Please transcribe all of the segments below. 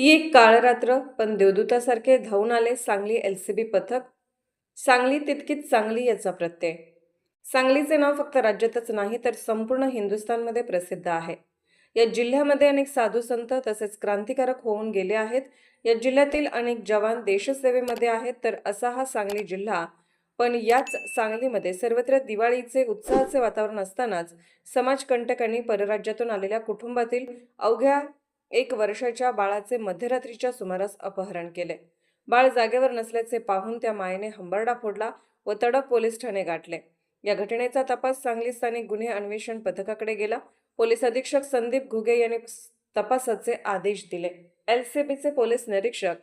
ही एक काळरात्र पण देवदूतासारखे धावून आले सांगली एल सी बी पथक. सांगली तितकीच चांगली याचा प्रत्यय. सांगलीचे नाव फक्त राज्यातच नाही तर संपूर्ण हिंदुस्थानमध्ये प्रसिद्ध आहे. या जिल्ह्यामध्ये अनेक साधू संत तसेच क्रांतिकारक होऊन गेले आहेत. या जिल्ह्यातील अनेक जवान देशसेवेमध्ये आहेत तर असा हा सांगली जिल्हा. पण याच सांगलीमध्ये सर्वत्र दिवाळीचे उत्साहाचे वातावरण असतानाच समाजकंटकांनी परराज्यातून आलेल्या कुटुंबातील अवघ्या एक वर्षाच्या बाळाचे मध्यरात्रीच्या सुमारास अपहरण केले. बाळ जागेवर नसल्याचे पाहून त्या मायेने हंबरडा फोडला व तडक पोलीस ठाणे गाठले. या घटनेचा तपास सांगली स्थानिक गुन्हे अन्वेषण पथकाकडे गेला. पोलीस अधीक्षक संदीप घुगे यांनी तपासाचे आदेश दिले. एलसीबीचे पोलीस निरीक्षक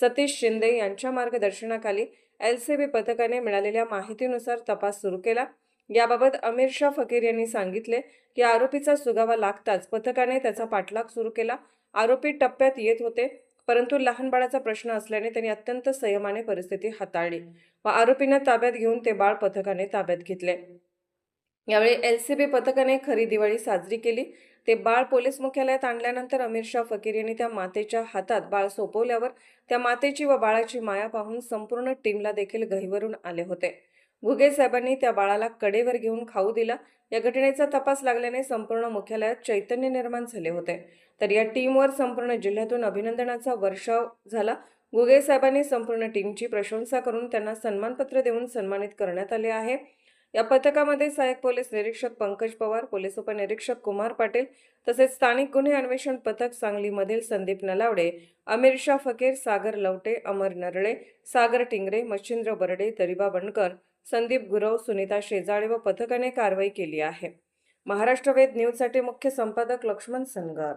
सतीश शिंदे यांच्या मार्गदर्शनाखाली एलसीबी पथकाने मिळालेल्या माहितीनुसार तपास सुरू केला. याबाबत अमीर शाह फकीर यांनी सांगितले की आरोपीचा सुगावा लागताच पथकाने त्याचा पाठलाग सुरू केला. आरोपी टप्प्यात येत होते परंतु लहान बाळाचा प्रश्न असल्याने त्यांनी अत्यंत संयमाने परिस्थिती हाताळली व आरोपींना ताब्यात घेऊन ते बाळ पथकाने ताब्यात घेतले. यावेळी एल सी बी पथकाने खरी दिवाळी साजरी केली. ते बाळ पोलीस मुख्यालयात आणल्यानंतर अमीर शाह फकीर यांनी त्या मातेच्या हातात बाळ सोपवल्यावर त्या मातेची व बाळाची माया पाहून संपूर्ण टीमला देखील गहिवरून आले होते. घुगे साहेबांनी त्या बाळाला कडेवर घेऊन खाऊ दिला. या घटनेचा तपास लागल्याने संपूर्ण मुख्यालयात चैतन्य निर्माण झाले होते. तर या टीमवर संपूर्ण जिल्ह्यातून अभिनंदनाचा वर्षाव झाला. गुगे साहेबांनी संपूर्ण टीमची प्रशंसा करून त्यांना सन्मानपत्र देऊन सन्मानित करण्यात आले आहे. या पथकामध्ये सहाय्यक पोलीस निरीक्षक पंकज पवार पोलीस उपनिरीक्षक कुमार पाटील तसेच स्थानिक गुन्हे अन्वेषण पथक सांगलीमधील संदीप नलावडे अमीर शाह फकीर सागर लवटे अमर नरळे सागर टिंगरे मच्छिंद्र बर्डे दरिबा बनकर संदीप गुरव सुनीता शेजाळे व पथकाने कारवाई केली आहे. महाराष्ट्र वेद न्यूजसाठी मुख्य संपादक लक्ष्मण सनगर.